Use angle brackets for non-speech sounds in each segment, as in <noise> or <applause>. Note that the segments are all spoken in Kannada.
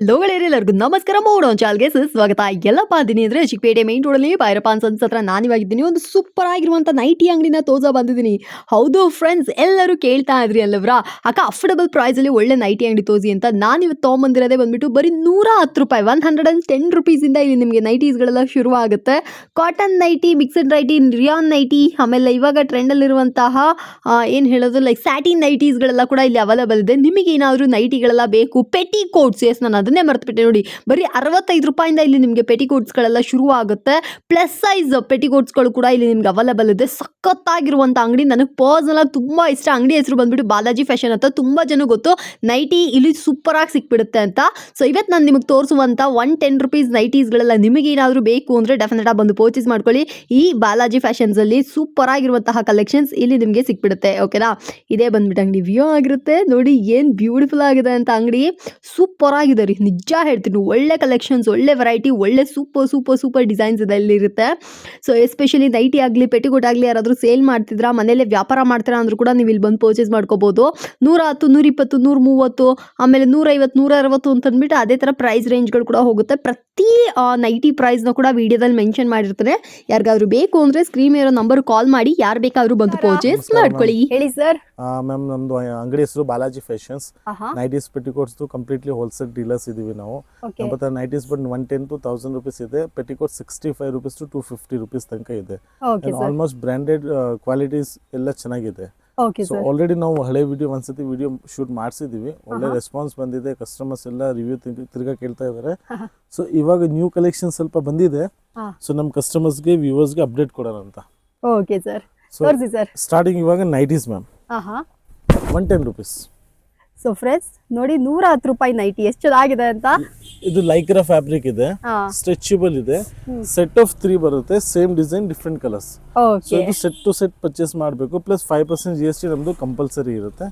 ಹಲೋ ಎಲ್ಲರಿಗೂ ನಮಸ್ಕಾರ. ಮೋಡೋ ಚಾಲ್ಗೆ ಸ್ವಾಗತ ಎಲ್ಲಪ್ಪ ಅದೀನಿ ಅಂದರೆ ಚಿಕ್ಕಪೇಟೆ ಮೈನ್ ರೋಡಲ್ಲಿ ಭೈರಪ್ಪ ಅನ್ಸನ್ಸ್ ಹತ್ರ ನಾನಿವಾಗಿದ್ದೀನಿ ಒಂದು ಸೂಪರ್ ಆಗಿರುವಂಥ ನೈಟಿ ಅಂಗಡಿನ ತೋಜ ಬಂದಿದ್ದೀನಿ. ಹೌದು ಫ್ರೆಂಡ್ಸ್ ಎಲ್ಲರೂ ಕೇಳ್ತಾ ಇದ್ರಿ ಅಲ್ಲವ್ರಾ? ಅಕ್ಕ ಅಫೋರ್ಡಬಲ್ ಪ್ರೈಸಲ್ಲಿ ಒಳ್ಳೆ ನೈಟಿ ಅಂಗಡಿ ತೋರಿಸಿ ಅಂತ ನಾನು ಇವತ್ತು ತೊಗೊಂಬಂದಿರೋದೇ ಬಂದ್ಬಿಟ್ಟು ಬರೀ ನೂರ ಹತ್ತು ರೂಪಾಯಿ ಒನ್ ಹಂಡ್ರೆಡ್ ಆ್ಯಂಡ್ ಟೆನ್ ರುಪೀಸಿಂದ ಇಲ್ಲಿ ನಿಮಗೆ ನೈಟೀಸ್ಗಳೆಲ್ಲ ಶುರು ಆಗುತ್ತೆ. Cotton nighty mixed nighty rayon nighty ಆಮೇಲೆ ಇವಾಗ ಟ್ರೆಂಡಲ್ಲಿರುವಂತಹ ಏನು ಹೇಳೋದು ಲೈಕ್ ಸ್ಯಾಟಿನ್ ನೈಟೀಸ್ಗಳೆಲ್ಲ ಕೂಡ ಇಲ್ಲಿ ಅವೈಲೇಬಲ್ ಇದೆ. ನಿಮಗೆ ಏನಾದರೂ ನೈಟಿಗಳೆಲ್ಲ ಬೇಕು? ಪೆಟಿ ಕೋಟ್ಸ್ ಎಸ್ ನಾನು ಅದನ್ನೇ ಮರೆತುಬಿಟ್ಟೆ ನೋಡಿ. ಬರೀ ಅರವತ್ತೈದು ರೂಪಾಯಿಂದ ಇಲ್ಲಿ ನಿಮಗೆ ಪೆಟಿಕೋಟ್ಸ್ಗಳೆಲ್ಲ ಶುರುವಾಗುತ್ತೆ. ಪ್ಲಸ್ ಸೈಜ್ ಪೆಟಿಕೋಟ್ಸ್ಗಳು ಕೂಡ ಇಲ್ಲಿ ನಿಮ್ಗೆ ಅವೈಲೇಬಲ್ ಇದೆ. ಸಖತ್ತಾಗಿರುವಂಥ ಅಂಗಡಿ. ನನಗೆ ಪರ್ಸನಲ್ ತುಂಬ ಇಷ್ಟ. ಅಂಗಡಿ ಹೆಸರು ಬಂದ್ಬಿಟ್ಟು ಬಾಲಾಜಿ ಫ್ಯಾಷನ್ ಅಂತ ತುಂಬ ಜನ ಗೊತ್ತು. ನೈಟಿ ಇಲ್ಲಿ ಸೂಪರಾಗಿ ಸಿಕ್ಬಿಡುತ್ತೆ ಅಂತ. ಸೊ ಇವತ್ತು ನಾನು ನಿಮಗೆ ತೋರಿಸುವಂಥ ಒನ್ ಟೆನ್ ರುಪೀಸ್ ನೈಟೀಸ್ಗಳೆಲ್ಲ ನಿಮಗೆ ಏನಾದರೂ ಬೇಕು ಅಂದರೆ ಡೆಫಿನೆಟಾಗಿ ಬಂದು ಪರ್ಚೇಸ್ ಮಾಡ್ಕೊಳ್ಳಿ. ಈ ಬಾಲಾಜಿ ಫ್ಯಾಷನ್ಸಲ್ಲಿ ಸೂಪರ್ ಆಗಿರುವಂತಹ ಕಲೆಕ್ಷನ್ಸ್ ಇಲ್ಲಿ ನಿಮಗೆ ಸಿಕ್ಬಿಡುತ್ತೆ. ಓಕೆನಾ ಇದೇ ಬಂದ್ಬಿಟ್ಟು ಅಂಗಡಿ ವ್ಯೂ ಆಗಿರುತ್ತೆ. ನೋಡಿ ಏನು ಬ್ಯೂಟಿಫುಲ್ ಆಗಿದೆ ಅಂತ ಅಂಗಡಿ. ಸೂಪರ್ ಆಗಿದೆ. ರೀ ನಿಜ ಹೇಳ್ತೀನಿ ಒಳ್ಳೆ ಕಲೆಕ್ಷನ್ಸ್ ಒಳ್ಳೆ ವೆರೈಟಿ ಒಳ್ಳೆ ಸೂಪರ್ ಸೂಪರ್ ಸೂಪರ್ ಡಿಸೈನ್ಸ್ ಇದೆ ಇರುತ್ತೆ ಸೊ ಎಸ್ಪೆಷಲಿ ನೈಟಿ ಆಗಲಿ ಪೆಟಿಕೋಟ್ ಆಗಲಿ ಯಾರಾದರೂ ಸೇಲ್ ಮಾಡ್ತಿದ್ರಾ ಮನೇಲೆ ವ್ಯಾಪಾರ ಮಾಡ್ತೀರಾ ಅಂದರೂ ಕೂಡ ನೀವು ಇಲ್ಲಿ ಬಂದು ಪರ್ಚೇಸ್ ಮಾಡ್ಕೋಬೋದು. ನೂರ ಹತ್ತು ನೂರಿಪ್ಪತ್ತು ನೂರ ಮೂವತ್ತು ಆಮೇಲೆ ನೂರೈವತ್ತು ನೂರ ಅರವತ್ತು ಅಂತಂದ್ಬಿಟ್ಟು ಅದೇ ಥರ ಪ್ರೈಸ್ ರೇಂಜ್ಗಳು ಕೂಡ ಹೋಗುತ್ತೆ. ಪ್ರತಿ ನೈಟಿ ಪ್ರೈಸ್ನ ಕೂಡ ವಿಡಿಯೋದಲ್ಲಿ ಮೆನ್ಷನ್ ಮಾಡಿರ್ತಾರೆ ಯಾರಿಗಾದ್ರೂ ಬೇಕು ಅಂದರೆ ಸ್ಕ್ರೀನ್ ಇರೋ ನಂಬರ್ ಕಾಲ್ ಮಾಡಿ ಯಾರು ಬೇಕಾದ್ರೂ ಬಂದು ಪರ್ಚೇಸ್ ಮಾಡ್ಕೊಳ್ಳಿ. ಹೇಳಿ ಸರ್ ಮ್ಯಾಮ್ ನಮ್ದು ಅಂಗಡಿ ಹೆಸರು Balaji fashions. Nighties petticoats completely wholesale dealers ಇದೀವಿ ನಾವು. ನಮ್ಮ ಹತ್ರ nighties but one ten to thousand rupees ಇದೆ. Petticoat sixty five rupees to two fifty rupees ತನಕ ಇದೆ. ಆಲ್ಮೋಸ್ಟ್ ಬ್ರ್ಯಾಂಡೆಡ್ ಕ್ವಾಲಿಟೀಸ್ ಎಲ್ಲ ಚೆನ್ನಾಗಿದೆ. ಸೊ ಆಲ್ರೆಡಿ ನಾವು ಹಳೆ ವಿಡಿಯೋ ಒಂದ್ಸತಿ ವಿಡಿಯೋ ಶೂಟ್ ಮಾಡಿಸಿದೀವಿ. ಒಳ್ಳೆ ರೆಸ್ಪಾನ್ಸ್ ಬಂದಿದೆ. ಕಸ್ಟಮರ್ಸ್ ಎಲ್ಲ ರಿವ್ಯೂ ತಿರ್ಗಾ ಕೇಳ್ತಾ ಇದ್ದಾರೆ. ಸೊ ಇವಾಗ ನ್ಯೂ ಕಲೆಕ್ಷನ್ ಸ್ವಲ್ಪ ಬಂದಿದೆ. ಸೊ ನಮ್ಮ ಕಸ್ಟಮರ್ಸ್ಗೆ ವ್ಯೂವರ್ಸ್ಗೆ ಅಪ್ಡೇಟ್ ಕೊಡೋಣ ಅಂತ. ಓಕೆ ಸರ್ ಸ್ಟಾರ್ಟಿಂಗ್ ಇವಾಗ nighties ma'am one ten rupees so friends ನೋಡಿ ನೂರ ಹತ್ತು ರೂಪಾಯಿ ನೈಟಿ ಎಷ್ಟು ಚೆನ್ನಾಗಿದೆ ಅಂತ. ಇದು ಲೈಕ್ರಾ ಫ್ಯಾಬ್ರಿಕ್ ಇದೆ. ಸ್ಟ್ರೆಚಬಲ್ ಇದೆ. ಸೆಟ್ ಆಫ್ ತ್ರೀ ಬರುತ್ತೆ. Same design different colours so ಇದು ಸೆಟ್ ಟು ಸೆಟ್ ಪರ್ಚೇಸ್ ಮಾಡಬೇಕು. Plus five percent G S T ನಮ್ದು ಕಂಪಲ್ಸರಿ ಇರುತ್ತೆ.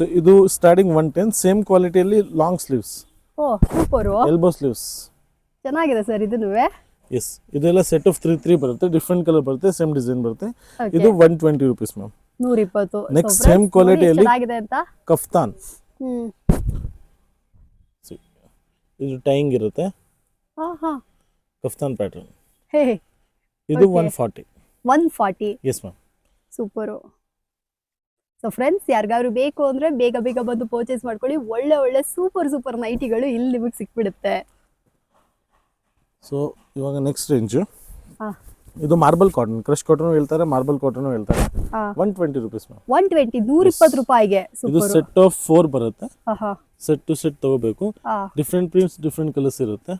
ಸೊ ಇದು ಸ್ಟಾರ್ಟಿಂಗ್ ಒನ್ ಟೆನ್ ಸೇಮ್ ಕ್ವಾಲಿಟಿಯಲ್ಲಿ ಲಾಂಗ್ ಸ್ಲೀವ್ಸ್ ಎಲ್ಬೋ ಸ್ಲೀವ್ಸ್ ಚೆನ್ನಾಗಿದೆ ಸರ್ ಇದನ್ನು ಎಸ್ ಇದೆಲ್ಲ ಸೆಟ್ ಆಫ್ ತ್ರೀ ತ್ರೀ ಬರುತ್ತೆ. ಡಿಫ್ರೆಂಟ್ ಕಲರ್ ಬರುತ್ತೆ ಸೇಮ್ ಡಿಸೈನ್ ಬರುತ್ತೆ. ಇದು ಒನ್ ಟ್ವೆಂಟಿ ರುಪೀಸ್ ಮ್ಯಾಮ್ ನೂರ ಇಪ್ಪತ್ತು ನೆಕ್ಸ್ಟ್ quality ಅಲ್ಲಿ- ಚೆನ್ನಾಗಿದೆ ಅಂತ. ಕಫ್ತಾನ್. ಹ್ಮ್. ಇದು ಟೈಂಗ್ ಇರುತ್ತೆ. ಹಾ ಹಾ ಕಫ್ತಾನ್ ಪ್ಯಾಟರ್ನ್ ಹೇ. ಇದು. One forty one forty yes ma'am super so friends ಯಾರಿಗಾದ್ರು ಬೇಕು ಅಂದ್ರೆ ಬೇಗ ಬೇಗ ಬಂದು ಪರ್ಚೇಸ್ ಮಾಡ್ಕೊಳ್ಳಿ. ಒಳ್ಳೆ ಒಳ್ಳೆ ಸೂಪರ್ ಸೂಪರ್ ನೈಟಿಗಳು ಇಲ್ಲಿ ನಿಮಗೆ ಸಿಕ್ಬಿಡುತ್ತೆ. ಸೊ ಇವಾಗ ನೆಕ್ಸ್ಟ್ ರೇಂಜು ಹಾಂ. ಇದು ಮಾರ್ಬಲ್ ಕಾಟನ್ ಕ್ರಶ್ ಕಾಟನ್ ಹೇಳ್ತಾರೆ ಮಾರ್ಬಲ್ ಕಾಟನ್ ಹೇಳ್ತಾರೆ. One twenty rupees ma'am one twenty ನೂರ ಇಪ್ಪತ್ತು ರೂಪಾಯಿಗೆ ಇದು ಸೆಟ್ ಆಫ್ ಫೋರ್ ಬರುತ್ತೆ. ಸೆಟ್ ಟು ಸೆಟ್ ತಗೋಬೇಕು. Different different prints different colours ಇರುತ್ತೆ.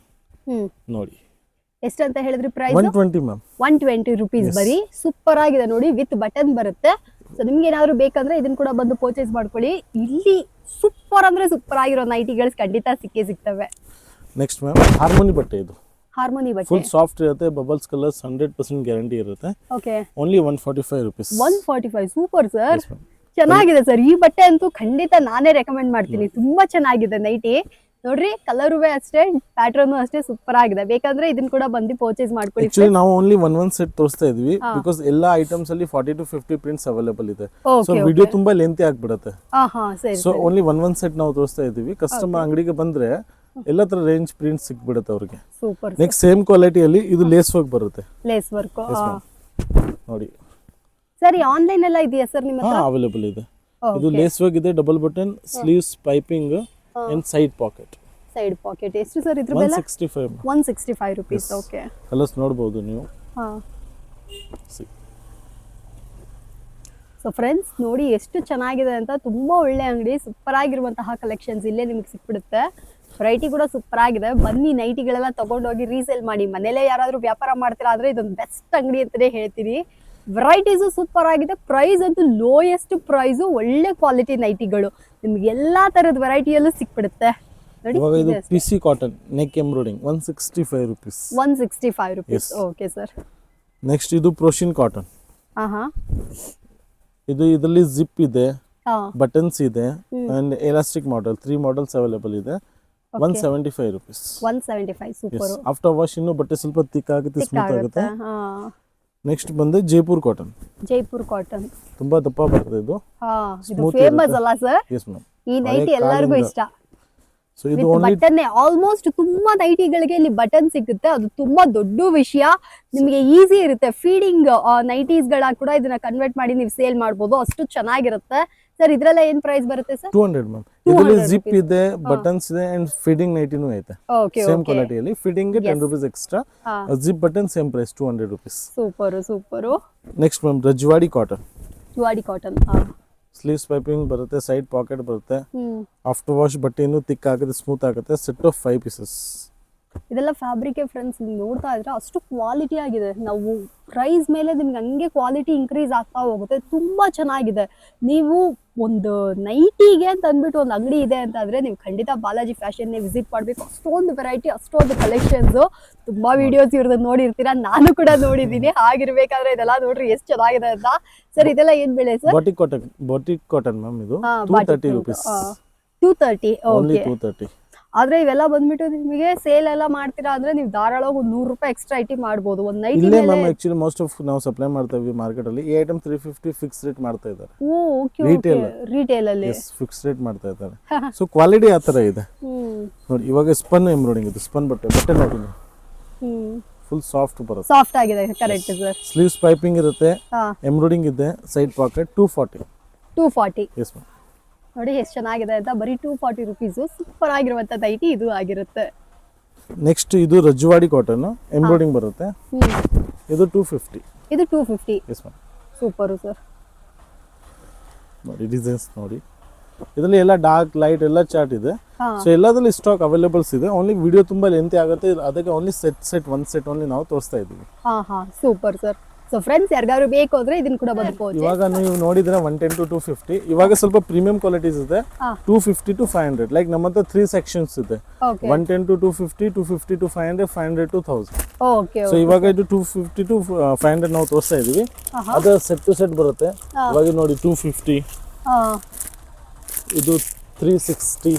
ನೋಡಿ ನೋಡಿ. ಎಷ್ಟಂತ ಹೇಳಿದ್ರಿ price one twenty ma'am one twenty rupees. ಬರೀ. ಸೂಪರ್ ಆಗಿದೆ ನೋಡಿ ವಿತ್ ಬಟನ್ ಬರುತ್ತೆ. ಸೊ ನಿಮ್ಗೆ ಏನಾದ್ರು ಬೇಕಂದ್ರೆ ಇದನ್ನ ಕೂಡ ಬಂದು ಪರ್ಚೇಸ್ ಮಾಡ್ಕೊಳ್ಳಿ. ಇಲ್ಲಿ ಸೂಪರ್ ಅಂದ್ರೆ ಸೂಪರ್ ಆಗಿರೋ ನೈಟಿಗಳು ಖಂಡಿತ ಸಿಕ್ಕೇ ಸಿಗ್ತವೆ. ನೆಕ್ಸ್ಟ್ ಮ್ಯಾಮ್ ಹಾರ್ಮೋನಿ ಬಟ್ಟೆ ಇದು. ಹಾರ್ಮೋನಿ ಬಟ್ಟೆ? ಫುಲ್ ಸಾಫ್ಟ್ ಇರುತ್ತೆ bubbles colours hundred percent guarantee ಇರುತ್ತೆ. Okay only one forty five rupees one forty five super sir. ಚೆನ್ನಾಗಿದೆ ಸರ್ ಈ ಬಟ್ಟೆ ಅಂತೂ ಖಂಡಿತ ನಾನೇ ರೆಕಮೆಂಡ್ ಮಾಡ್ತೀನಿ. ತುಂಬಾ ಚೆನ್ನಾಗಿದೆ ನೈಟಿ ನೋಡ್ರಿ ಕಲರು ಅಷ್ಟೇ ಪ್ಯಾಟರ್ನ್ ಅಷ್ಟೇ ಸೂಪರ್ ಆಗಿದೆ. ಬೇಕಂದ್ರೆ ಇದನ್ನ ಕೂಡ ಬಂದು ಪರ್ಚೇಸ್ ಮಾಡ್ಕೊಳ್ಳಿ ಆಕ್ಚುಲಿ ನಾವು ಓನ್ಲಿ ಒನ್ ಒನ್ ಸೆಟ್ ತೋರಿಸ್ತಾ ಇದೀವಿ. ಬಿಕಾಸ್ ಎಲ್ಲಾ ಐಟಮ್ಸ್ ಅಲ್ಲಿ forty to fifty prints available ಇದೆ. ಸೊ ವಿಡಿಯೋ ತುಂಬಾ ಲೆಂತಿ ಆಗ್ಬಿಡುತ್ತೆ. So only one one set ನಾವು ತೋರಿಸ್ತಾ ಇದೀವಿ ಕಸ್ಟಮರ್ ಅಂಗಡಿಗೆ ಬಂದ್ರೆ ಎಲ್ಲ ತರ ರೇಂಜ್ ಪ್ರಿಂಟ್ ಸಿಕ್ಬಿಡುತ್ತೆ ಅವ್ರಿಗೆ ಸೂಪರ್ ನೆಕ್ಸ್ಟ್ ಸೇಮ್ ಕ್ವಾಲಿಟಿ ಅಲ್ಲಿ ಇದು ಲೇಸ್ ವರ್ಕ್ ಬರುತ್ತೆ. ಲೇಸ್ ವರ್ಕ್ ನೋಡಿ. ಸರಿ ಆನ್ಲೈನ್ ಎಲ್ಲ ಇದೆಯಾ ಸರ್ ನಿಮ್ಮ ಹಾ ಹತ್ರ ಅವೈಲೇಬಲ್ ಇದೆ ಇದು. ಲೇಸ್ ವರ್ಕ್ ಇದೆ double button sleeves piping and side pocket side pocket ಎಷ್ಟು ಸರ್ ಇದ್ರ ಬೆಲೆ sixty five one sixty five rupees okay colours ನೋಡಬಹುದು ನೀವು. ಹಾ. ಸೊ. ಫ್ರೆಂಡ್ಸ್ ನೋಡಿ ಎಷ್ಟು ಚೆನ್ನಾಗಿದೆ ಅಂತ ತುಂಬಾ ಒಳ್ಳೆ ಅಂಗಡಿ ಸೂಪರ್ ಆಗಿರುವಂತಹ ಕಲೆಕ್ಷನ್ಸ್ ಇಲ್ಲೇ ನಿಮಗೆ ಸಿಕ್ಬಿಡುತ್ತೆ. ವೆರೈಟಿ ಕೂಡ ಸೂಪರ್ ಆಗಿದೆ. ಬನ್ನಿ ನೈಟಿಗಳೆಲ್ಲ ತಗೊಂಡೋಗಿ ರೀಸೇಲ್ ಮಾಡಿ. ಮನೇಲೆ ಯಾರಾದರೂ ವ್ಯಾಪಾರ ಮಾಡ್ತೀರಾ ಆದ್ರೆ ಇದೊಂದು ಬೆಸ್ಟ್ ಅಂಗಡಿ ಅಂತಾನೆ ಹೇಳ್ತೀನಿ. ವೆರೈಟೀಸು ಸೂಪರ್ ಆಗಿದೆ. ಪ್ರೈಸ್ ಅಂತೂ ಲೋಯೆಸ್ಟ್ ಪ್ರೈಸು ಒಳ್ಳೆ ಕ್ವಾಲಿಟಿ ನೈಟಿಗಳು ನಿಮ್ಗೆ ಎಲ್ಲಾ ತರದ ವೆರೈಟಿಯಲ್ಲೂ ಸಿಕ್ಬಿಡುತ್ತೆ. ಇವಾಗ ಇದು P C cotton neck embroidering one sixty five rupees one sixty five rupees okay sir next ಇದು ಪ್ರೋಷಿನ್ ಕಾಟನ್ ಹಾ ಹಾ ಇದು ಇದರಲ್ಲಿ ಜಿಪ್ ಇದೆ ಹಾ. ಬಟನ್ಸ್ ಇದೆ. And elastic model three models available ಇದೆ. One. Seventy five rupees one seventy five super after wash ಇನ್ನು ಬಟ್ಟೆ ಸ್ವಲ್ಪ ತಿಕ್ ಆಗುತ್ತೆ ಸ್ಮೂತ್ ಆಗುತ್ತೆ. ನೆಕ್ಸ್ಟ್ ಬಂದು ಜೈಪುರ್ ಕಾಟನ್ ಜೈಪುರ್ ಕಾಟನ್ ತುಂಬಾ ದಪ್ಪ ಬರ್ತದೆ ಇದು. ಇದು ಫೇಮಸ್. ಅಲ್ಲ ಸರ್ ಎಸ್ ಮ್ಯಾಮ್ ಈ ನೈಟಿ ಎಲ್ಲರಿಗೂ ಇಷ್ಟ. ಸೊ ಇದು ಬಟನ್ ಆಲ್ಮೋಸ್ಟ್ ತುಂಬಾ ನೈಟಿಗಳಿಗೆ ಇಲ್ಲಿ ಬಟನ್ ಸಿಗುತ್ತೆ. ಅದು ತುಂಬಾ ದೊಡ್ಡ ವಿಷಯ. ನಿಮಗೆ ಈಸಿ ಇರುತ್ತೆ. ಫೀಡಿಂಗ್ ನೈಟೀಸ್ಗಳ ಕೂಡ ಇದನ್ನ ಕನ್ವರ್ಟ್ ಮಾಡಿ ನೀವು ಸೇಲ್ ಮಾಡ್ಬೋದು. ಅಷ್ಟು ಚೆನ್ನಾಗಿರುತ್ತೆ. ಸರ್ ಇದ್ರಲ್ಲ ಏನ್ ಪ್ರೈಸ್ ಬರುತ್ತೆ ಸರ್ ಟೂ ಹಂಡ್ರೆಡ್ ಮ್ಯಾಮ್ ಇದರಲ್ಲಿ ಜಿಪ್ ಇದೆ ಬಟನ್ಸ್ ಇದೆ ಅಂಡ್ ಫಿಟ್ಟಿಂಗ್ ನೈಟಿನೂ ಐತೆ. Okay same quality ಕ್ವಾಲಿಟಿಯಲ್ಲಿ fitting ten Yes. Rupees extra zip button same price two hundred rupees super super next ma'am Rajwadi cotton Rajwadi cotton sleeves piping ಬರುತ್ತೆ ಸೈಡ್ ಪಾಕೆಟ್ ಬರುತ್ತೆ. ಆಫ್ಟರ್ ವಾಶ್ ಬಟ್ಟೆನೂ ತಿಕ್ ಆಗುತ್ತೆ ಸ್ಮೂತ್ ಆಗುತ್ತೆ ಸೆಟ್ ಆಫ್ ಫೈವ್ ಪೀಸಸ್ ಇದೆಲ್ಲ ಫ್ಯಾಬ್ರಿಕ್ ಫ್ರೆಂಡ್ಸ್ ನೀವು ನೋಡ್ತಾ ಇದ್ರೆ ಅಷ್ಟು ಕ್ವಾಲಿಟಿ ಆಗಿದೆ. ನಾವು ಪ್ರೈಸ್ ಮೇಲೆ ನಿಮ್ಗೆ ಹಂಗೆ ಕ್ವಾಲಿಟಿ ಇನ್ಕ್ರೀಸ್ ಆಗ್ತಾ ಹೋಗುತ್ತೆ. ತುಂಬಾ ಚೆನ್ನಾಗಿದೆ. ನೀವು ಒಂದು ನೈಟಿಗೆ ಅಂತ ಅಂದ್ಬಿಟ್ಟು ಒಂದು ಅಂಗಡಿ ಇದೆ ಅಂತ ಆದ್ರೆ ನೀವು ಖಂಡಿತ ಬಾಲಾಜಿ ಫ್ಯಾಷನ್ ವಿಸಿಟ್ ಮಾಡಬೇಕು. ಅಷ್ಟೊಂದು ವೆರೈಟಿ ಅಷ್ಟೊಂದು ಕಲೆಕ್ಷನ್ಸು ತುಂಬಾ ವಿಡಿಯೋಸ್ ಇವ್ರದ್ದು ನೋಡಿರ್ತೀರಾ? ನಾನು ಕೂಡ ನೋಡಿದ್ದೀನಿ. ಆಗಿರ್ಬೇಕಾದ್ರೆ ಇದೆಲ್ಲ ನೋಡ್ರಿ ಎಷ್ಟು ಚೆನ್ನಾಗಿದೆ ಅಂತ. ಸರ್ ಇದೆಲ್ಲ ಏನ್ ಬೆಲೆ sir? Batik cotton batik cotton ma'am ಇದು. Two thirty rupees two thirty okay two thirty ಆದ್ರೆ ಇವೆಲ್ಲ ಬಂದ್ಬಿಟ್ಟು ನಿಮಗೆ ಸೇಲ್ ಎಲ್ಲ ಮಾಡ್ತೀರಾ ಅಂದ್ರೆ ನೀವು ಧಾರಾಳವಾಗಿ ಒಂದು ನೂರು ರೂಪಾಯಿ ಎಕ್ಸ್ಟ್ರಾ ಐಟಿ ಮಾಡ್ಬೋದು. ಒಂದು ನೈಟ್ ಇಲ್ಲೇ ಮ್ಯಾಮ್ ಆಕ್ಚುಲಿ ಮೋಸ್ಟ್ ಆಫ್ ನಾವು ಸಪ್ಲೈ ಮಾಡ್ತಾ ಇದ್ವಿ ಮಾರ್ಕೆಟ್ ಅಲ್ಲಿ. ಈ item three fifty fix rate ಮಾಡ್ತಾ ಇದ್ದಾರೆ. Oh okay Retail. ರಿಟೇಲ್ ಅಲ್ಲಿ. ಎಸ್ ಫಿಕ್ಸ್ ರೇಟ್ ಮಾಡ್ತಾ ಇದ್ದಾರೆ. <laughs> ಸೊ ಕ್ವಾಲಿಟಿ ಆ ತರ ಇದೆ. ನೋಡಿ ಇವಾಗ ಸ್ಪನ್ ಎಂಬ್ರಾಯ್ಡಿಂಗ್ ಇದೆ. ಸ್ಪನ್ ಬಟ್ಟೆ ಬಟ್ಟೆ ನೋಡಿ ಹ್ಮ್. ಫುಲ್ ಸಾಫ್ಟ್ ಬರುತ್ತೆ. ಸಾಫ್ಟ್ ಆಗಿದೆ ಕರೆಕ್ಟ್ ಸರ್. ಸ್ಲೀವ್ಸ್ ಪೈಪಿಂಗ್ ಇರುತ್ತೆ. ಹಾ. ಎಂಬ್ರಾಯ್ಡಿಂಗ್ ಇದೆ. Side pocket two forty two forty yes ma'am ನೋಡಿ ಎಷ್ಟು ಚೆನ್ನಾಗಿದೆ ಅಂತ. ಬರೀ ಟೂ ಫಾರ್ಟಿ ರುಪೀಸು ಸೂಪರ್ ಆಗಿರುವಂತ ಐಟಿ ಇದು ಆಗಿರುತ್ತೆ. ನೆಕ್ಸ್ಟ್ ಇದು ರಜ್ವಾಡಿ ಕಾಟನ್ ಎಂಬ್ರಾಯ್ಡಿಂಗ್ ಬರುತ್ತೆ. ಇದು ಟೂ ಫಿಫ್ಟಿ ಇದು two fifty yes ma'am super sir ನೋಡಿ ಡಿಸೈನ್ಸ್ ನೋಡಿ. ಇದರಲ್ಲಿ ಎಲ್ಲ ಡಾರ್ಕ್ ಲೈಟ್ ಎಲ್ಲ ಚಾರ್ಟ್ ಇದೆ. ಸೊ ಎಲ್ಲದರಲ್ಲಿ ಸ್ಟಾಕ್ ಅವೈಲೇಬಲ್ಸ್ ಇದೆ. ಓನ್ಲಿ ವಿಡಿಯೋ ತುಂಬಾ ಲೆಂತಿ ಆಗುತ್ತೆ. ಅದಕ್ಕೆ only set set one set only ನಾವು ತೋರಿಸ್ತಾ ಇದ್ದೀವಿ. ಹಾ ಹಾ. ಸೂಪರ್ ಸರ್ ಸೊ ಫ್ರೆಂಡ್ಸ್ ಯಾರಿಗಾದ್ರು ಬೇಕು ಅಂದ್ರೆ ಇದನ್ನ ಕೂಡ ಬದುಕೋದು ಇವಾಗ ನೀವು ನೋಡಿದ್ರೆ one ten to two fifty ಇವಾಗ ಸ್ವಲ್ಪ ಪ್ರೀಮಿಯಂ ಕ್ವಾಲಿಟೀಸ್ ಇದೆ. Two fifty to five hundred like ನಮ್ಮ ಹತ್ರ ತ್ರೀ ಸೆಕ್ಷನ್ಸ್ ಇದೆ. One ten to two fifty two fifty to five hundred five hundred to thousand okay so ಇವಾಗ ಇದು two fifty to five hundred ನಾವು ತೋರಿಸ್ತಾ ಇದೀವಿ. ಅದು ಸೆಟ್ ಟು ಸೆಟ್ ಬರುತ್ತೆ. ಇವಾಗ ನೋಡಿ ಟೂ ಫಿಫ್ಟಿ ಇದು ತ್ರೀ ಸಿಕ್ಸ್ಟಿ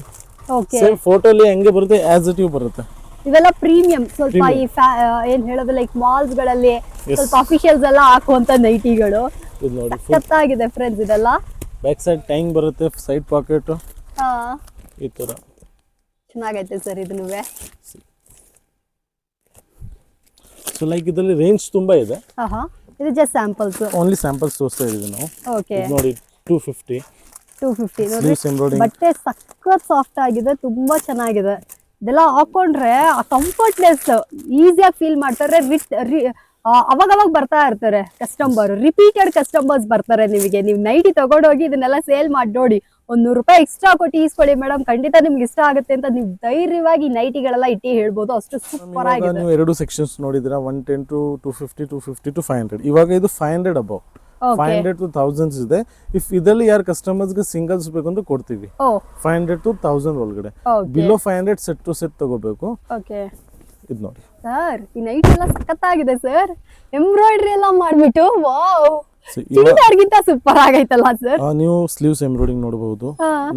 ಓಕೆ ಸೇಮ್ ಫೋಟೋಲಿ ಹೆಂಗೆ ಬರುತ್ತೆ ಆಸ್ ಇಟ್ ಯು ಬರುತ್ತೆ. ಇವೆಲ್ಲ ಪ್ರೀಮಿಯಂ ಸ್ವಲ್ಪ ಈ ಫ್ಯಾ- ಏನ್ ಹೇಳೋದು ಲೈಕ್ ಮಾಲ್ಸ್ಗಳಲ್ಲಿ ಸ್ವಲ್ಪ ಅಫಿಷಿಯಲ್ಸ್ ಎಲ್ಲ ಹಾಕುವಂತ ನೈಟಿಗಳು ಇದು ನೋಡಿ ಫುಲ್ ಸಖತ್ತಾಗಿದೆ ಫ್ರೆಂಡ್ಸ್ ಇದೆಲ್ಲ. ಬ್ಯಾಕ್ ಸೈಡ್ ಟ್ಯಾಂಗ್ ಬರುತ್ತೆ ಸೈಡ್ ಪಾಕೆಟ್ ಈ ತರ. ಚೆನ್ನಾಗೈತೆ ಸರ್ ಇದನ್ನು ಸೊ ಲೈಕ್ ಇದರಲ್ಲಿ ರೇಂಜ್ ತುಂಬಾ ಇದೆ. ಇದು ಜಸ್ಟ್ ಸ್ಯಾಂಪಲ್ಸ್ ಓನ್ಲಿ ಸ್ಯಾಂಪಲ್ಸ್ ತೋರಿಸ್ತಾ ಇದೀವಿ ನಾವು. ಓಕೆ ನೋಡಿ ಟೂ ಫಿಫ್ಟಿ ಟೂ ಫಿಫ್ಟಿ ಬಟ್ಟೆ ಸಖತ್ ಸಾಫ್ಟ್ ಆಗಿದೆ ತುಂಬಾ ಚೆನ್ನಾಗಿದೆ. ಇದೆಲ್ಲ ಹಾಕೊಂಡ್ರೆ ಆ ಕಂಫರ್ಟ್ನೆಸ್ ಈಸಿಯಾಗಿ ಫೀಲ್ ಮಾಡ್ತಾರೆ ರಿಟ್ ಅವಾಗ ಅವಾಗ ಬರ್ತಾ ಇರ್ತಾರೆ ಕಸ್ಟಮರ್ ರಿಪೀಟೆಡ್ ಕಸ್ಟಮರ್ಸ್ ಬರ್ತಾರೆ ನಿಮಗೆ. ನೀವು ನೈಟಿ ತಗೊಂಡೋಗಿ ಇದನ್ನೆಲ್ಲ ಸೇಲ್ ಮಾಡಿ ನೋಡಿ. ಒಂದ್ ನೂರು ರೂಪಾಯಿ ಎಕ್ಸ್ಟ್ರಾ ಕೊಟ್ಟು ಈಸ್ಕೊಳ್ಳಿ ಮೇಡಮ್ ಖಂಡಿತ ನಿಮ್ಗೆ ಇಷ್ಟ ಆಗುತ್ತೆ ಅಂತ ನೀವು ಧೈರ್ಯವಾಗಿ ನೈಟಿಗಳೆಲ್ಲ ಇಟ್ಟಿ ಹೇಳ್ಬೋದು. ಅಷ್ಟು ಸೂಪರ್ ಆಗಿದೆ. ನೀವು ಎರಡು ಸೆಕ್ಷನ್ಸ್ ನೋಡಿದ್ರೆ one ten to two fifty to fifty to five hundred ಇವಾಗ ಇದು five hundred above five hundred to thousands ಇದೆ. ಇಫ್ ಇದರಲ್ಲಿ ಯಾರು ಕಸ್ಟಮರ್ಸ್ಗೆ ಸಿಂಗಲ್ಸ್ ಬೇಕು ಅಂತ ಕೊಡ್ತೀವಿ. ಫೈವ್ ಹಂಡ್ರೆಡ್ ಟು ತೌಸಂಡ್ ಒಳಗಡೆ. Below five hundred set to set ತಗೋಬೇಕು. ಓಕೆ ಇದು ನೋಡಿ. ಸರ್ ಈ ನೈಟ್ ಎಲ್ಲ ಸಖತ್ತಾಗಿದೆ ಸರ್ ಎಂಬ್ರಾಯ್ಡ್ರಿ ಎಲ್ಲ ಮಾಡ್ಬಿಟ್ಟು ವಾವ್ ಚೂಡಿದಾರ್ಗಿಂತ ಸೂಪರ್ ಆಗೈತಲ್ಲ ಸರ್ ನೀವು ಸ್ಲೀವ್ಸ್ ಎಂಬ್ರಾಯ್ಡಿಂಗ್ ನೋಡಬಹುದು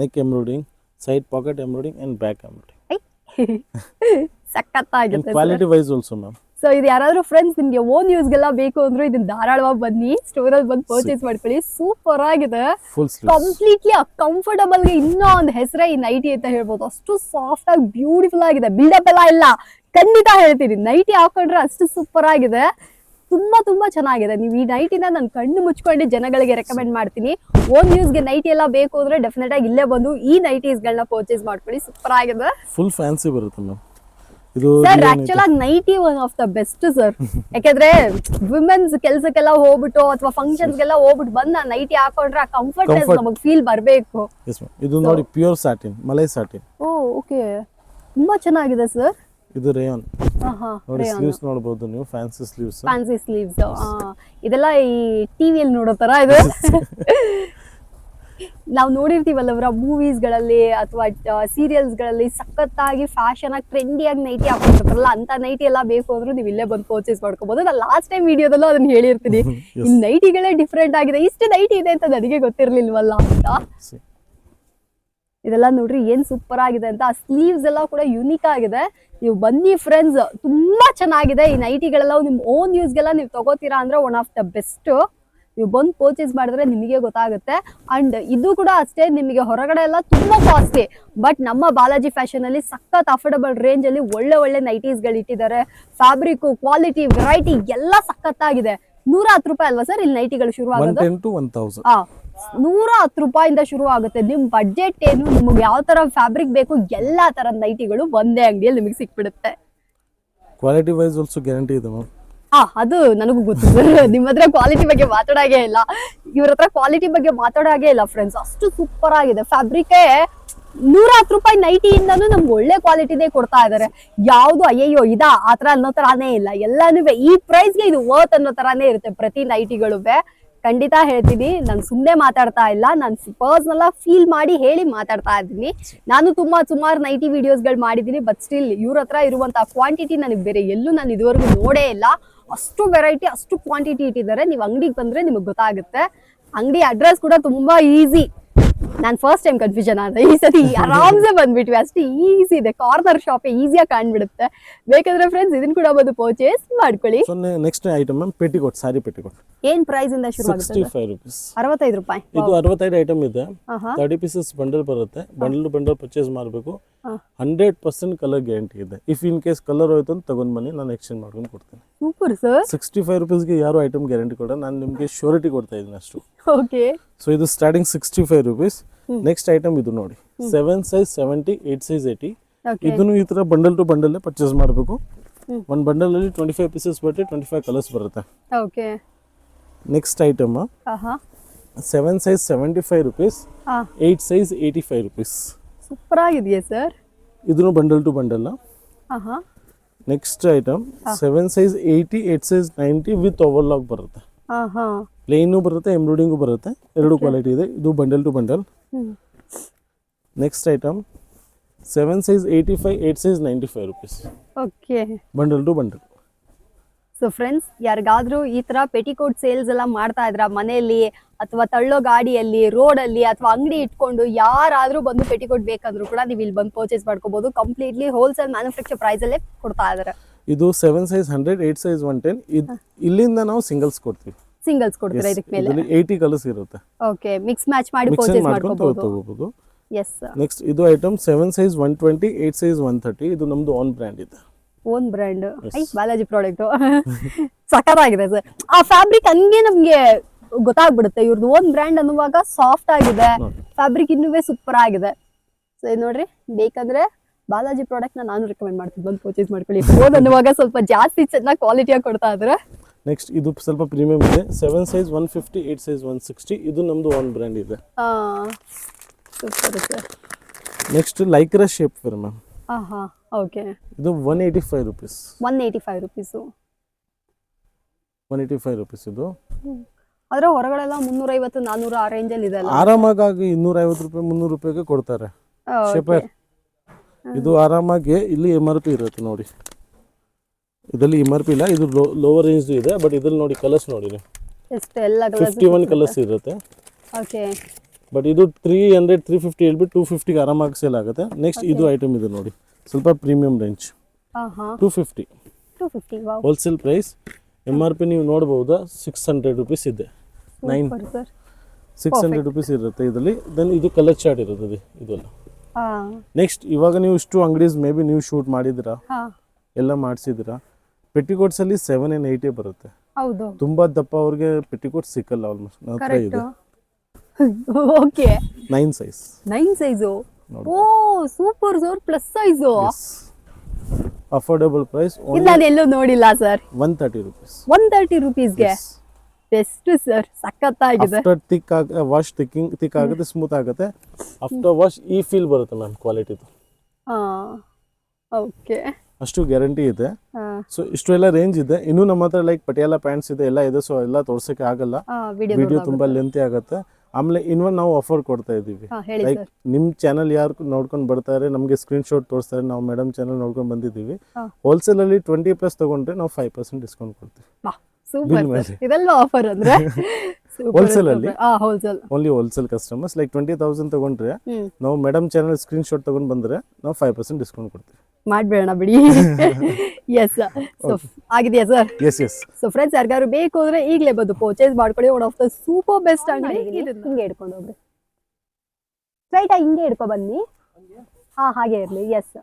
neck embroidering side pocket embroidering and back embroidering ಸಖತ್ತಾಗಿದೆ quality wise also ma'am so ಇದು ಯಾರಾದ್ರೂ ಫ್ರೆಂಡ್ಸ್ ನಿಮ್ಗೆ ಓನ್ ಯೂಸ್ಗೆಲ್ಲ ಬೇಕು ಅಂದ್ರೆ ಇದನ್ನ ಧಾರಾಳವಾಗಿ ಬನ್ನಿ ಸ್ಟೋರಲ್ಲಿ ಬಂದು ಪರ್ಚೇಸ್ ಮಾಡ್ಕೊಳ್ಳಿ. ಸೂಪರ್ ಆಗಿದೆ. ಕಂಪ್ಲೀಟ್ಲಿ ಕಂಫರ್ಟಬಲ್ಗೆ ಇನ್ನೂ ಒಂದು ಹೆಸರೇ ಈ ನೈಟಿ ಅಂತ ಹೇಳ್ಬೋದು. ಅಷ್ಟು ಸಾಫ್ಟ್ ಆಗಿ ಬ್ಯೂಟಿಫುಲ್ ಆಗಿದೆ. ಬಿಲ್ಡಪ್ ಎಲ್ಲ ಇಲ್ಲ. ಖಂಡಿತ ಹೇಳ್ತೀನಿ. ನೈಟಿ ಹಾಕೊಂಡ್ರೆ ಅಷ್ಟು ಸೂಪರ್ ಆಗಿದೆ. ತುಂಬಾ ತುಂಬಾ ಚೆನ್ನಾಗಿದೆ. ನೀವು ಈ ನೈಟಿನ ನಾನು ಕಣ್ಣು ಮುಚ್ಕೊಂಡು ಜನಗಳಿಗೆ ರೆಕಮೆಂಡ್ ಮಾಡ್ತೀನಿ. ಓನ್ ಯೂಸ್ಗೆ ನೈಟಿ ಎಲ್ಲ ಬೇಕು ಅಂದ್ರೆ ಡೆಫಿನೆಟ್ ಆಗಿ ಇಲ್ಲೇ ಬಂದು ಈ ನೈಟೀಸ್ಗಳನ್ನ ಪರ್ಚೇಸ್ ಮಾಡ್ಕೊಳ್ಳಿ. ಸೂಪರ್ ಆಗಿದೆ. ಫುಲ್ ಫ್ಯಾನ್ಸಿ ಬರುತ್ತೆ ಇದು ಸರ್ ಏನಿದೆ? ಆಕ್ಚುಲ್ ಆಗಿ nighty one of the best sir ಯಾಕಂದ್ರೆ ವಿಮೆನ್ಸ್ ಕೆಲಸಕ್ಕೆಲ್ಲ ಹೋಗ್ಬಿಟ್ಟು ಅಥವಾ ಫಂಕ್ಷನ್ಸ್ಗೆಲ್ಲ ಹೋಗ್ಬಿಟ್ಟು ಬಂದ ನೈಟಿ ಹಾಕೊಂಡ್ರೆ ಆ ಕಂಫರ್ಟ್ನೆಸ್ ನಮಗ್ ಫೀಲ್ ಬರಬೇಕು. ಇದು ನೋಡಿ pure satin malai satin oh okay ತುಂಬಾ ಚೆನ್ನಾಗಿದೆ ಸರ್ ಇದು ರೇಯಾನ್ ನೋಡಿ ಸ್ಲೀವ್ಸ್ ನೋಡಬಹುದು ನೀವು ಫ್ಯಾನ್ಸಿ ಸ್ಲೀವ್ಸ್ ಫ್ಯಾನ್ಸಿ ಸ್ಲೀವ್ಸ್ ಇದೆಲ್ಲ ಈ ಟಿವಿಯಲ್ಲಿ ನೋಡೋ ತರ ಇದು. <laughs> <laughs> ನಾವು ನೋಡಿರ್ತೀವಲ್ಲ ಅವರ ಮೂವೀಸ್ಗಳಲ್ಲಿ ಅಥವಾ ಸೀರಿಯಲ್ಸ್ಗಳಲ್ಲಿ ಸಖತ್ತಾಗಿ ಫ್ಯಾಷನ್ ಆಗಿ ಟ್ರೆಂಡಿಯಾಗಿ ನೈಟಿ ಹಾಕೊಂಡಿರ್ತಾರಲ್ಲ ಅಂತ ನೈಟಿ ಎಲ್ಲ ಬೇಕು ಅಂದ್ರೆ ನೀವು ಇಲ್ಲೇ ಬಂದು ಪರ್ಚೇಸ್ ಮಾಡ್ಕೋಬಹುದು ನಾನು ಲಾಸ್ಟ್ ಟೈಮ್ ವಿಡಿಯೋದಲ್ಲೂ ಅದನ್ನ ಹೇಳಿರ್ತೀನಿ. ಈ ನೈಟಿಗಳೇ ಡಿಫ್ರೆಂಟ್ ಆಗಿದೆ. ಇಷ್ಟು ನೈಟಿ ಇದೆ ಅಂತ ನನಗೆ ಗೊತ್ತಿರ್ಲಿಲ್ವಲ್ಲ ಅಂತ. ಇದೆಲ್ಲ ನೋಡ್ರಿ ಏನ್ ಸೂಪರ್ ಆಗಿದೆ ಅಂತ. ಆ ಸ್ಲೀವ್ಸ್ ಎಲ್ಲ ಕೂಡ ಯುನಿಕ್ ಆಗಿದೆ. ನೀವು ಬನ್ನಿ ಫ್ರೆಂಡ್ಸ್ ತುಂಬಾ ಚೆನ್ನಾಗಿದೆ ಈ ನೈಟಿಗಳೆಲ್ಲ ನಿಮ್ ಓನ್ ಯೂಸ್ಗೆಲ್ಲ ನೀವು ತಗೋತೀರಾ ಅಂದ್ರೆ ಒನ್ ಆಫ್ ದ ಬೆಸ್ಟ್ ನೀವು ಬಂದು ಪರ್ಚೇಸ್ ಮಾಡಿದ್ರೆ ನಿಮಗೆ ಗೊತ್ತಾಗುತ್ತೆ. ಅಂಡ್ ಇದು ಕೂಡ ಅಷ್ಟೇ ನಿಮಗೆ ಹೊರಗಡೆ ಎಲ್ಲ ತುಂಬಾ ಕಾಸ್ಟ್ಲಿ ಬಟ್ ನಮ್ಮ ಬಾಲಾಜಿ ಫ್ಯಾಷನ್ ಅಲ್ಲಿ ಸಖತ್ ಅಫೋರ್ಡಬಲ್ ರೇಂಜ್ ಅಲ್ಲಿ ಒಳ್ಳೆ ಒಳ್ಳೆ ನೈಟೀಸ್ಗಳು ಇಟ್ಟಿದ್ದಾರೆ. ಫ್ಯಾಬ್ರಿಕ್ ಕ್ವಾಲಿಟಿ ವೆರೈಟಿ ಎಲ್ಲ ಸಖತ್ತಾಗಿದೆ ನೂರ ಹತ್ತು ರೂಪಾಯಿ ಅಲ್ವಾ ಸರ್ ಇಲ್ಲಿ ನೈಟಿಗಳು ಶುರು ಆಗುತ್ತೆ ಆಗೋದು ನೂರ ಹತ್ತು ರೂಪಾಯಿಂದ ಶುರು ಆಗುತ್ತೆ. ನಿಮ್ ಬಜೆಟ್ ಏನು ನಿಮಗೆ ಯಾವ ತರ ಫ್ಯಾಬ್ರಿಕ್ ಬೇಕು ಎಲ್ಲಾ ತರ ನೈಟಿಗಳು ಒಂದೇ ಅಂಗಡಿಯಲ್ಲಿ ನಿಮಗೆ ಸಿಕ್ಬಿಡುತ್ತೆ. ಕ್ವಾಲಿಟಿ ವೈಸ್ ಆಲ್ಸೋ ಗ್ಯಾರಂಟಿ ಇದೆ ಮ್ಯಾಮ್ ಆ ಅದು ನನಗೂ ಗೊತ್ತು. <laughs> ನಿಮ್ಮ ಹತ್ರ ಕ್ವಾಲಿಟಿ ಬಗ್ಗೆ ಮಾತಾಡಾಗೆ ಇಲ್ಲ. ಇವ್ರ ಹತ್ರ ಕ್ವಾಲಿಟಿ ಬಗ್ಗೆ ಮಾತಾಡಾಗೆ ಇಲ್ಲ ಫ್ರೆಂಡ್ಸ್ ಅಷ್ಟು ಸೂಪರ್ ಆಗಿದೆ. ಫ್ಯಾಬ್ರಿಕ್ ನೂರ ಹತ್ತು ರೂಪಾಯಿ ನೈಟಿಯಿಂದನೂ ನಮ್ಗೆ ಒಳ್ಳೆ ಕ್ವಾಲಿಟಿನೇ ಕೊಡ್ತಾ ಇದಾರೆ. ಯಾವ್ದು ಅಯ್ಯಯ್ಯೋ, ಇದಾ? ಆತರ ಅನ್ನೋ ತರಾನೇ ಇಲ್ಲ. ಎಲ್ಲಾನು ಈ ಪ್ರೈಸ್ಗೆ ಇದು ವರ್ತ್ ಅನ್ನೋ ತರಾನೇ ಇರುತ್ತೆ ಪ್ರತಿ ನೈಟಿಗಳು ಖಂಡಿತ ಹೇಳ್ತೀನಿ, ನಾನು ಸುಮ್ಮನೆ ಮಾತಾಡ್ತಾ ಇಲ್ಲ, ನಾನು ಪರ್ಸ್ನಲ್ ಫೀಲ್ ಮಾಡಿ ಹೇಳಿ ಮಾತಾಡ್ತಾ ಇದ್ದೀನಿ. ನಾನು ತುಂಬಾ ಸುಮಾರು ನೈಟಿ ವಿಡಿಯೋಸ್ಗಳು ಮಾಡಿದ್ದೀನಿ ಬಟ್ ಸ್ಟಿಲ್ ಇವ್ರ ಹತ್ರ ಇರುವಂತಹ ಕ್ವಾಂಟಿಟಿ ನನಗೆ ಬೇರೆ ಎಲ್ಲೂ ನಾನು ಇದುವರೆಗೂ ನೋಡೇ ಇಲ್ಲ. ಅಷ್ಟು ವೆರೈಟಿ ಅಷ್ಟು ಕ್ವಾಂಟಿಟಿ ಇಟ್ಟಿದ್ದಾರೆ. ನೀವು ಅಂಗಡಿಗೆ ಬಂದ್ರೆ ನಿಮಗೆ ಗೊತ್ತಾಗುತ್ತೆ. ಅಂಗಡಿ ಅಡ್ರೆಸ್ ಕೂಡ ತುಂಬಾ ಈಸಿ ನಾನು ಫಸ್ಟ್ ಟೈಮ್ ಕನ್ಫ್ಯೂಷನ್ ಆದ ಈ ಸತಿ ಆರಾಮ್ಸೆ ಬಂದ್ಬಿಟ್ವಿ. ಅಷ್ಟೇ ಈಸಿ ಇದೆ. ಕಾರ್ನರ್ ಶಾಪ್ ಈಸಿಯಾಗಿ ಕಾಣ್ಬಿಡುತ್ತೆ. ಬೇಕಾದ್ರೆ ಫ್ರೆಂಡ್ಸ್ ಇದನ್ನ ಕೂಡ ಬಂದು ಪರ್ಚೇಸ್ ಮಾಡ್ಕೊಳ್ಳಿ. Next item ma'am petticoat sari petticoat ಏನ್ ಪ್ರೈಸ್ ಇಂದ ಶುರು ಆಗುತ್ತೆ ಫೈವ್ ರುಪೀಸ್ ಅರವತ್ತೈದು ರೂಪಾಯಿ. ಇದು ಅರವತ್ತೈದು ಐಟಮ್ ಇದೆ. ಆಹಾ. ತರ್ಟಿ ಪೀಸಸ್ ಬಂಡಲ್ ಬರುತ್ತೆ. ಬಂಡಲ್ ಬಂಡಲ್ ಪರ್ಚೇಸ್ ಮಾಡಬೇಕು. ಹಾ. ಹಂಡ್ರೆಡ್ ಪರ್ಸೆಂಟ್ ಕಲರ್ ಗ್ಯಾರಂಟಿ ಇದೆ. ಇಫ್ ಇನ್ ಕೇಸ್ ಕಲರ್ ಹೋಯ್ತು ಅಂತ ತಗೊಂಡ್ ಬನ್ನಿ ನಾನು ಎಕ್ಸ್ಚೇಂಜ್ ಮಾಡ್ಕೊಂಡು ಕೊಡ್ತೇನೆ. ಸೂಪರ್ ಸರ್ ಸಿಕ್ಸ್ಟಿ ಫೈವ್ ರುಪೀಸ್ಗೆ ಯಾರು ಐಟಮ್ ಗ್ಯಾರಂಟಿ ಕೊಡ ನಾನು ನಿಮಗೆ ಶ್ಯೂರಿಟಿ ಕೊಡ್ತಾ ಇದ್ದೀನಿ ಅಷ್ಟು. ಓಕೆ ಸೊ ಇದು starting sixty five rupees next item ಇದು ನೋಡಿ. Seven size seventy eight size eighty ಇದನ್ನು ಈ ಥರ ಬಂಡಲ್ ಟು ಬಂಡಲ್ಲೇ ಪರ್ಚೇಸ್ ಮಾಡಬೇಕು. ಒಂದು ಬಂಡಲಲ್ಲಿ ಟ್ವೆಂಟಿ ಫೈವ್ ಪೀಸಸ್ ಬರುತ್ತೆ ಟ್ವೆಂಟಿ ಫೈವ್ ಕಲರ್ಸ್ ಬರುತ್ತೆ. Okay next item seven size seventy five rupees eight size eighty five rupees super ಆಗಿದೆಯಾ ಸರ್ ಇದನ್ನು bundle to bundle next item seven size eighty eight size ninety with overlock ಬರುತ್ತೆ. ಪ್ಲೇನು ಬರುತ್ತೆ ಎಂಬ್ರಾಯ್ಡಿಂಗು ಬರುತ್ತೆ. ಎರಡು ಕ್ವಾಲಿಟಿ ಇದೆ. ಇದು bundle to bundle next item seven size eighty five eight size ninety five rupees okay bundle to bundle so friends ಯಾರಿಗಾದ್ರೂ ಈ ತರ ಪೆಟಿಕೋಟ್ ಸೇಲ್ಸ್ ಎಲ್ಲ ಮಾಡ್ತಾ ಇದ್ರ ಮನೆಯಲ್ಲಿ ಅಥವಾ ತಳ್ಳೋ ಗಾಡಿಯಲ್ಲಿ ರೋಡಲ್ಲಿ ಅಥವಾ ಅಂಗಡಿ ಇಟ್ಕೊಂಡು ಯಾರಾದ್ರೂ ಬಂದು ಪೆಟಿಕೋಟ್ ಬೇಕಂದ್ರೂ ಕೂಡ ನೀವು ಇಲ್ಲಿ ಬಂದು ಪರ್ಚೇಸ್ ಮಾಡ್ಕೋಬಹುದು ಕಂಪ್ಲೀಟ್ಲಿ ಹೋಲ್ಸೇಲ್ ಮ್ಯಾನುಫ್ಯಾಕ್ಚರ್ ಪ್ರೈಸ್ ಅಲ್ಲೇ ಕೊಡ್ತಾ ಇದಾರೆ. ಇದು seven size hundred eight size one ten ಇದು ಇಲ್ಲಿಂದ ನಾವು ಸಿಂಗಲ್ಸ್ ಕೊಡ್ತೀವಿ. ಸಿಂಗಲ್ಸ್ ಕೊಡ್ತೀರಾ ಇದಕ್ಕೆ ಮೇಲೆ? ಇದರಲ್ಲಿ ಏಯ್ಟಿ ಕಲರ್ಸ್ ಇರುತ್ತೆ. ಓಕೆ ಮಿಕ್ಸ್ ಮ್ಯಾಚ್ ಮಾಡಿ ಪರ್ಚೇಸ್ ಮಾಡ್ಕೊಬಹುದು ಮಾಡ್ಕೋಬಹುದು ಸರ್ ಎಸ್ ನೆಕ್ಸ್ಟ್ ಇದು item seven size one twenty eight size one thirty ಇದು ನಮ್ದು ಓನ್ ಬ್ರ್ಯಾಂಡ್ ಇದೆ. Own brand I Balaji product ಸಖತ್ತಾಗಿದೆ ಸರ್ ಆ ಫ್ಯಾಬ್ರಿಕ್ ಹಂಗೆ ನಮ್ಗೆ ಗೊತ್ತಾಗ್ಬಿಡುತ್ತೆ. ಇವ್ರದ್ದು ಓನ್ ಬ್ರ್ಯಾಂಡ್ ಅನ್ನುವಾಗ ಸಾಫ್ಟ್ ಆಗಿದೆ. ಫ್ಯಾಬ್ರಿಕ್ ಇನ್ನುವೇ ಸೂಪರ್ ಆಗಿದೆ. ಸೊ ಇದು ನೋಡ್ರಿ ಬೇಕಂದ್ರೆ ಬಾಲಾಜಿ ಪ್ರಾಡಕ್ಟ್ನ ನಾನು ರೆಕಮೆಂಡ್ ಮಾಡ್ತೀನಿ. ಬಂದು ಪರ್ಚೇಸ್ ಮಾಡ್ಕೊಳ್ಳಿ. ಫೋನ್ ಅನ್ನುವಾಗ ಸ್ವಲ್ಪ ಜಾಸ್ತಿ ಚೆನ್ನಾಗಿ ಕ್ವಾಲಿಟಿಯಾಗಿ ಕೊಡ್ತಾ ಇದ್ರೆ. ನೆಕ್ಸ್ಟ್ ಇದು ಸ್ವಲ್ಪ ಪ್ರೀಮಿಯಂ ಇದೆ. Seven size one fifty eight size one sixty ಇದು ನಮ್ದು ಒನ್ ಬ್ರ್ಯಾಂಡ್ ಇದೆ. Super sir. Next Lycra shape ಫಿರ್ ಮ್ಯಾಮ್ ಓಕೆ. ಇದು one eighty five rupees one eighty five rupees one eighty five rupees ಇದು. ಅದರ ಹೊರಗಡೆ ಎಲ್ಲ ಮುನ್ನೂರೈವತ್ತು ನಾನ್ನೂರು ಆ ರೇಂಜಲ್ಲಿ ಇದೆ ಅಲ್ಲ? ಆರಾಮಾಗಿ ಇನ್ನೂರ ಐವತ್ತು ರೂಪಾಯಿ ಮುನ್ನೂರು ರೂಪಾಯಿಗೆ ಕೊಡ್ತಾರೆ. ಶೇಪರ್ ಇದು ಆರಾಮಾಗಿ ಇಲ್ಲಿ ಎಂ ಆರ್ ಪಿ ಇರುತ್ತೆ ನೋಡಿ. ಇದರಲ್ಲಿ ಎಂ ಆರ್ ಪಿ ಇಲ್ಲ ಇದು ಲೋವರ್ ರೇಂಜ್ ಇದೆ ಬಟ್ ಇದ್ರಲ್ಲಿ ನೋಡಿ ಕಲರ್ಸ್ ನೋಡಿ ಎಷ್ಟು ಎಲ್ಲ ಫಿಫ್ಟಿ ಒನ್ ಕಲರ್ಸ್ ಇರುತ್ತೆ. ಓಕೆ ಬಟ್ ಇದು ತ್ರೀ ಹಂಡ್ರೆಡ್ ತ್ರೀ ಫಿಫ್ಟಿ ಹೇಳ್ಬಿಟ್ಟು ಟೂ ಫಿಫ್ಟಿಗೆ ಆರಾಮಾಗಿ ಸೇಲ್ ಆಗುತ್ತೆ. ನೆಕ್ಸ್ಟ್ ಇದು ಐಟಮ್ ಇದೆ ನೋಡಿ. ಸ್ವಲ್ಪ premium range two fifty wholesale price M R P ನೀವು ನೋಡ್ಬೋದು? ಸಿಕ್ಸ್ ಹಂಡ್ರೆಡ್ ರುಪೀಸ್ ಇದೆ. ನೈನ್ ಸಿಕ್ಸ್ ಹಂಡ್ರೆಡ್ ರುಪೀಸ್ ಇರುತ್ತೆ ಇದರಲ್ಲಿ. ದೆನ್ ಇದು ಕಲರ್ ಚಾರ್ಟ್ ಇರುತ್ತೆ ಇದೆಲ್ಲ. ನೆಕ್ಸ್ಟ್ ಇವಾಗ ನೀವು ಇಷ್ಟು ಅಂಗಡೀಸ್ ಮೇ ಬಿ ನೀವು ಶೂಟ್ ಮಾಡಿದ್ದೀರಾ? ಎಲ್ಲ ಎಲ್ಲ ಮಾಡಿಸಿದ್ದೀರಾ ಪೆಟಿಕೋಟ್ಸಲ್ಲಿ ಸೆವೆನ್ ಏನ್ ಏಯ್ಟೇ ಬರುತ್ತೆ. ಹೌದು. ತುಂಬಾ ದಪ್ಪ ಅವ್ರಿಗೆ ಪೆಟಿಕೋಟ್ ಸಿಕ್ಕಲ್ಲ ಆಲ್ಮೋಸ್ಟ್ ನನ್ನ ಹತ್ರ ಕರೆಕ್ಟ್ ಇದೆ. Okay nine size nine size oh super sir plus size affordable price ಇದು ನಾನು ಎಲ್ಲೂ ನೋಡಿಲ್ಲ sir one thirty rupees one thirty ರುಪೀಸ್ಗೆ best sir ಸಖತ್ತಾಗಿದೆ. After thick wash thickening thick ಆಗುತ್ತೆ ಸ್ಮೂತ್ ಆಗುತ್ತೆ. ಆಫ್ಟರ್ ವಾಶ್ ಈ ಫೀಲ್ ಬರುತ್ತೆ ಮ್ಯಾಮ್ ಕ್ವಾಲಿಟಿದು ಹಾಂ. ಓಕೆ ಅಷ್ಟು ಗ್ಯಾರಂಟಿ ಇದೆ. ಸೊ ಇಷ್ಟು ಎಲ್ಲ ರೇಂಜ್ ಇದೆ. ಇನ್ನು ನಮ್ಮ ಹತ್ರ ಲೈಕ್ ಪಟಿಯಾಲ ಪ್ಯಾಂಟ್ಸ್ ಇದೆ ಎಲ್ಲ ಇದೆ. ಸೊ ಎಲ್ಲ ತೋರ್ಸಕ್ಕೆ ಆಗಲ್ಲ. ವಿಡಿಯೋ ತುಂಬಾ ಲೆಂತಿ ಆಗುತ್ತೆ. ಆಮೇಲೆ ಇನ್ನೊಂದು ನಾವು ಆಫರ್ ಕೊಡ್ತಾ ಇದ್ದೀವಿ. ಲೈಕ್ ನಿಮ್ ಚಾನಲ್ ಯಾರು ನೋಡ್ಕೊಂಡು ಬರ್ತಾರೆ ನಮಗೆ ಸ್ಕ್ರೀನ್ ಶಾಟ್ ತೋರಿಸ್ತಾರೆ ನಾವು ಮೇಡಮ್ ಚಾನಲ್ ನೋಡ್ಕೊಂಡು ಬಂದಿದ್ದೀವಿ. ಹೋಲ್ಸೇಲ್ ಅಲ್ಲಿ ಟ್ವೆಂಟಿ ಪ್ಲಸ್ ತಗೊಂಡ್ರೆ ನಾವು ಫೈವ್ ಪರ್ಸೆಂಟ್ ಡಿಸ್ಕೌಂಟ್ ಕೊಡ್ತೀವಿ. ಇದೆಲ್ಲ ಆಫರ್ ಅಂದ್ರೆ? <laughs> ಹೋಲ್ಸೇಲ್ ಅಲ್ಲಿ? Only wholesale customers like twenty thousand ತಗೊಂಡ್ರೆ ನಾವು ಮೇಡಮ್ ಚಾನಲ್ ಸ್ಕ್ರೀನ್ ಶಾಟ್ ತಗೊಂಡು ಬಂದ್ರೆ ನಾವು ಫೈವ್ ಪರ್ಸೆಂಟ್ ಡಿಸ್ಕೌಂಟ್ ಕೊಡ್ತೀವಿ. ಮಾಡ್ಬೇಡ ಬಿಡಿ. <laughs> ಎಸ್ ಸೊ ಆಗಿದೆಯಾ sir yes yes so friends ಯಾರಿಗಾದ್ರು ಬೇಕು ಅಂದ್ರೆ ಈಗಲೇ ಬಂದು ಪರ್ಚೇಸ್ ಮಾಡ್ಕೊಳ್ಳಿ. One of the super best ಅಂಗಡಿ ಹಿಂಗೆ ಹಿಡ್ಕೊಂಡು ಹೋಗ್ರಿ ಸ್ಟ್ರೈಟ್ ಆಗಿ ಹಿಂಗೆ ಹಿಡ್ಕೊ ಬನ್ನಿ. ಹಾ ಹಾಗೆ ಇರ್ಲಿ. ಎಸ್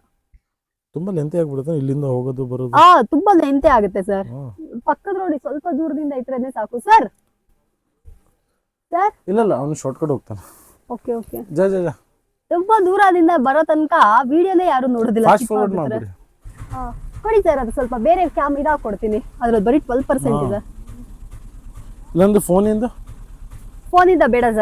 ತುಂಬಾ ಲೆಂತೆ ಆಗ್ಬಿಡುತ್ತೆ. ಇಲ್ಲಿಂದ ಹೋಗೋದು ಬರೋದು. ಹಾ ತುಂಬಾ ಲೆಂತೆ ಆಗುತ್ತೆ ಸರ್ ಪಕ್ಕದ ರೋಡಿ ಸ್ವಲ್ಪ ದೂರದಿಂದ ಇತ್ರನೇ ಸಾಕು ಸರ್ ಸರ್ ಇಲ್ಲ ಇಲ್ಲ ಅವನು ಶಾರ್ಟ್ಕಟ್ ಹೋಗ್ತಾನೆ. ಓಕೆ ಓಕೆ ಜಾ ಜಾ ಜಾ. ತುಂಬಾ ದೂರದಿಂದ ಬರೋ ತನಕ ವಿಡಿಯೋನೇ ಯಾರು ನೋಡೋದಿಲ್ಲ. ಫಾಸ್ಟ್ skip ಫಾರ್ವರ್ಡ್ ಮಾಡ್ಬಿಡ್ತಾರೆ. ಮಾಡ್ಬಿಡಿ ಕೊಡಿ ಸರ್ ಅದು ಸ್ವಲ್ಪ ಬೇರೆ ಕ್ಯಾಮ್ ಇದಾಗ ಕೊಡ್ತೀನಿ. ಅದ್ರಲ್ಲಿ ಬರೀ ಟ್ವೆಲ್ ಪರ್ಸೆಂಟ್ ಇದೆ. ನಂದು ಫೋನಿಂದ ಫೋನಿಂದ ಬೇಡ ಸರ್.